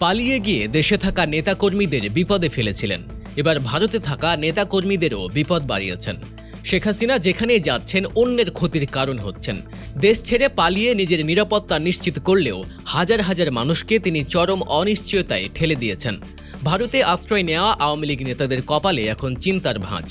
পালিয়ে গিয়ে দেশে থাকা নেতাকর্মীদের বিপদে ফেলেছিলেন। এবার ভারতে থাকা নেতাকর্মীদেরও বিপদ বাড়িয়েছেন। শেখ হাসিনা যেখানেই যাচ্ছেন, অন্যের ক্ষতির কারণ হচ্ছেন। দেশ ছেড়ে পালিয়ে নিজের নিরাপত্তা নিশ্চিত করলেও হাজার হাজার মানুষকে তিনি চরম অনিশ্চয়তায় ঠেলে দিয়েছেন। ভারতে আশ্রয় নেওয়া আওয়ামী লীগ নেতাদের কপালে এখন চিন্তার ভাঁজ।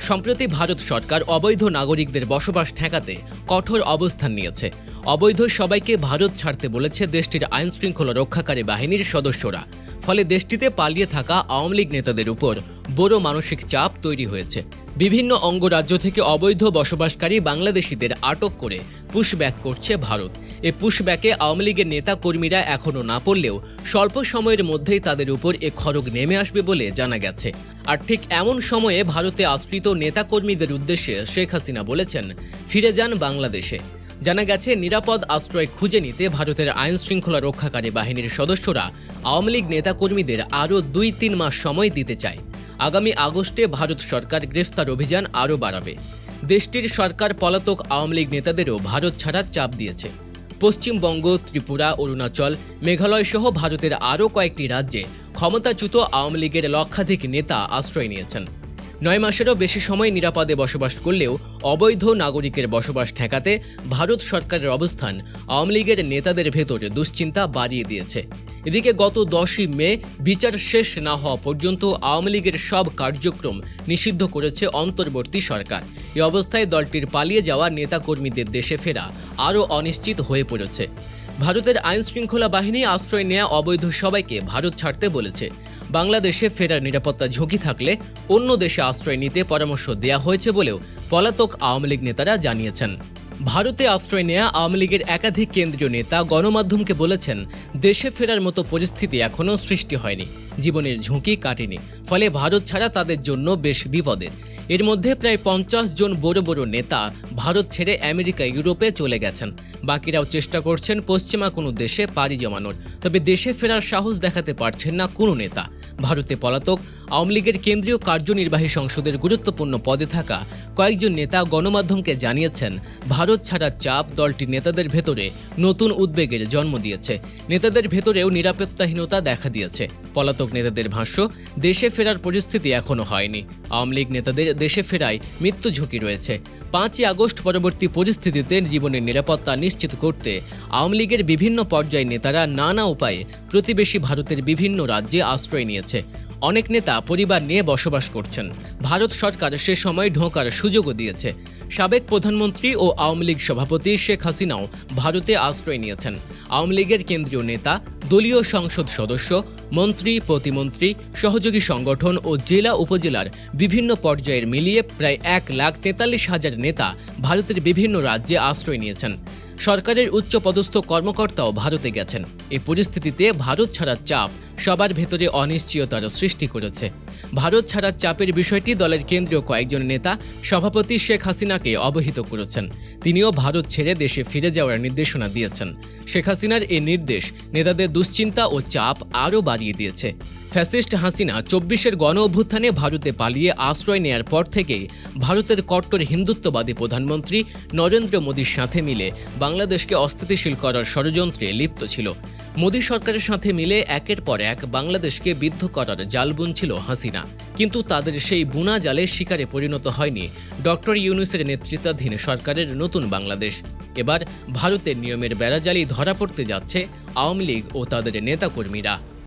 সম্প্রতি ভারত সরকার অবৈধ নাগরিকদের বসবাস ঠেকাতে কঠোর অবস্থান নিয়েছে। অবৈধ সবাইকে ভারত ছাড়তে বলেছে দেশটির আইন শৃঙ্খলা রক্ষাকারী বাহিনীর সদস্যরা। ফলে দেশটিতে পালিয়ে থাকা আওয়ামী লীগ নেতাদের উপর বড় মানসিক চাপ তৈরি হয়েছে। বিভিন্ন অঙ্গরাজ্য থেকে অবৈধ বসবাসকারী বাংলাদেশিদের আটক করে পুশব্যাক করছে ভারত। এ পুশব্যাকে আওয়ামী লীগের নেতা কর্মীরা এখনও না পড়লেও স্বল্প সময়ের মধ্যেই তাদের উপর এ খড়গ নেমে আসবে বলে জানা গেছে। আর ঠিক এমন সময়ে ভারতে আশ্রিত নেতাকর্মীদের উদ্দেশ্যে শেখ হাসিনা বলেছেন, ফিরে যান বাংলাদেশে। জানা গেছে, নিরাপদ আশ্রয় খুঁজে নিতে ভারতের আইন শৃঙ্খলা রক্ষাকারী বাহিনীর সদস্যরা আওয়ামী লীগ নেতাকর্মীদের আরও দুই তিন মাস সময় দিতে চায়। আগামী আগস্টে ভারত সরকার গ্রেফতার অভিযান আরও বাড়াবে। দেশটির সরকার পলাতক আওয়ামী লীগ নেতাদেরও ভারত ছাড়ার চাপ দিয়েছে। পশ্চিমবঙ্গ, ত্রিপুরা, অরুণাচল, মেঘালয় সহ ভারতের আরও কয়েকটি রাজ্যে ক্ষমতাচ্যুত আওয়ামী লীগের লক্ষাধিক নেতা আশ্রয় নিয়েছেন। নয় মাসেরও বেশি সময় নিরাপদে বসবাস করলেও অবৈধ নাগরিকের বসবাস ঠেকাতে ভারত সরকারের অবস্থান আওয়ামী লীগের নেতাদের ভেতর দুশ্চিন্তা বাড়িয়ে দিয়েছে। এদিকে গত দশই মে বিচার শেষ না হওয়া পর্যন্ত আওয়ামী লীগের সব কার্যক্রম নিষিদ্ধ করেছে অন্তর্বর্তী সরকার। এই অবস্থায় দলটির পালিয়ে যাওয়া নেতাকর্মীদের দেশে ফেরা আরও অনিশ্চিত হয়ে পড়েছে। ভারতের আইন শৃঙ্খলা বাহিনী আশ্রয় নেওয়া অবৈধ সবাইকে ভারত ছাড়তে বলেছে। বাংলাদেশে ফেরার নিরাপত্তা ঝুঁকি থাকলে অন্য দেশে আশ্রয় নিতে পরামর্শ দেওয়া হয়েছে বলেও পলাতক আওয়ামী লীগ নেতারা জানিয়েছেন। ভারতে আশ্রয় নেওয়া আওয়ামী লীগের একাধিক কেন্দ্রীয় নেতা গণমাধ্যমকে বলেছেন, দেশে ফেরার মতো পরিস্থিতি এখনও সৃষ্টি হয়নি। জীবনের ঝুঁকি কাটেনি। ফলে ভারত ছাড়া তাদের জন্য বেশ বিপদের এর মধ্যে প্রায় পঞ্চাশ জন বড় বড় নেতা ভারত ছেড়ে আমেরিকা, ইউরোপে চলে গেছেন। বাকিরাও চেষ্টা করছেন পশ্চিমা কোনো দেশে পাড়ি জমানোর। তবে দেশে ফেরার সাহস দেখাতে পারছেন না কোনো নেতা। ভারতে পলাতক আওয়ামী লীগের কেন্দ্রীয় কার্যনির্বাহী সংসদের গুরুত্বপূর্ণ পদে থাকা কয়েকজন নেতা গণমাধ্যমকে জানিয়েছেন, ভারত ছাড়ার চাপ দলটির নেতাদের ভেতরে নতুন উদ্বেগের জন্ম দিয়েছে। নেতাদের ভেতরেও নিরাপত্তাহীনতা দেখা দিয়েছে। পলাতক নেতাদের ভাষ্য, দেশে ফেরার পরিস্থিতি এখনও হয়নি। আওয়ামী লীগ নেতাদের দেশে ফেরায় মৃত্যু ঝুঁকি রয়েছে। পাঁচই আগস্ট পরবর্তী পরিস্থিতিতে জীবনের নিরাপত্তা নিশ্চিত করতে আওয়ামী লীগের বিভিন্ন পর্যায়ে নেতারা নানা উপায়ে প্রতিবেশী ভারতের বিভিন্ন রাজ্যে আশ্রয় নিয়েছে। অনেক নেতা পরিবার নিয়ে বসবাস করছেন। ভারত সরকার সে সময় ঢোকার সুযোগও দিয়েছে। সাবেক প্রধানমন্ত্রী ও আওয়ামী লীগ সভাপতি শেখ হাসিনাও ভারতে আশ্রয় নিয়েছেন। আওয়ামী লীগের কেন্দ্রীয় নেতা, দলীয় সংসদ সদস্য, মন্ত্রী, প্রতিমন্ত্রী, সহযোগী সংগঠন ও জেলা উপজেলার বিভিন্ন পর্যায়ের মিলিয়ে প্রায় এক লাখ তেতাল্লিশ হাজার নেতা ভারতের বিভিন্ন রাজ্যে আশ্রয় নিয়েছেন। সরকারের উচ্চ পদস্থ কর্মকর্তাও ভারতে গেছেন। এই পরিস্থিতিতে ভারত ছাড়ার চাপ সবার ভেতরে অনিশ্চয়তার সৃষ্টি করেছে। ভারত ছাড়ার চাপের বিষয়টি দলের কেন্দ্রীয় কয়েকজন নেতা, সভাপতি শেখ হাসিনাকে অবহিত করেছেন। তিনিও ভারত ছেড়ে দেশে ফিরে যাওয়ার নির্দেশনা দিয়েছেন। শেখ হাসিনার এই নির্দেশ নেতাদের দুশ্চিন্তা ও চাপ আরও বাড়িয়ে দিয়েছে। ফ্যাসিস্ট হাসিনা চব্বিশের গণ অভ্যুত্থানে ভারতে পালিয়ে আশ্রয় নেয়ার পর থেকেই ভারতের কট্টর হিন্দুত্ববাদী প্রধানমন্ত্রী নরেন্দ্র মোদীর সাথে মিলে বাংলাদেশকে অস্থিতিশীল করার ষড়যন্ত্রে লিপ্ত ছিল। মোদী সরকারের সাথে মিলে একের পর এক বাংলাদেশকে বিদ্ধ করার জাল বুনছিল হাসিনা। কিন্তু তাদের সেই বুনা জালে শিকারে পরিণত হয়নি ডক্টর ইউনুসের নেতৃত্বাধীন সরকারের নতুন বাংলাদেশ। এবার ভারতের নিয়মের বেড়াজালি ধরা পড়তে যাচ্ছে আওয়ামী লীগ ও তাদের নেতাকর্মীরা।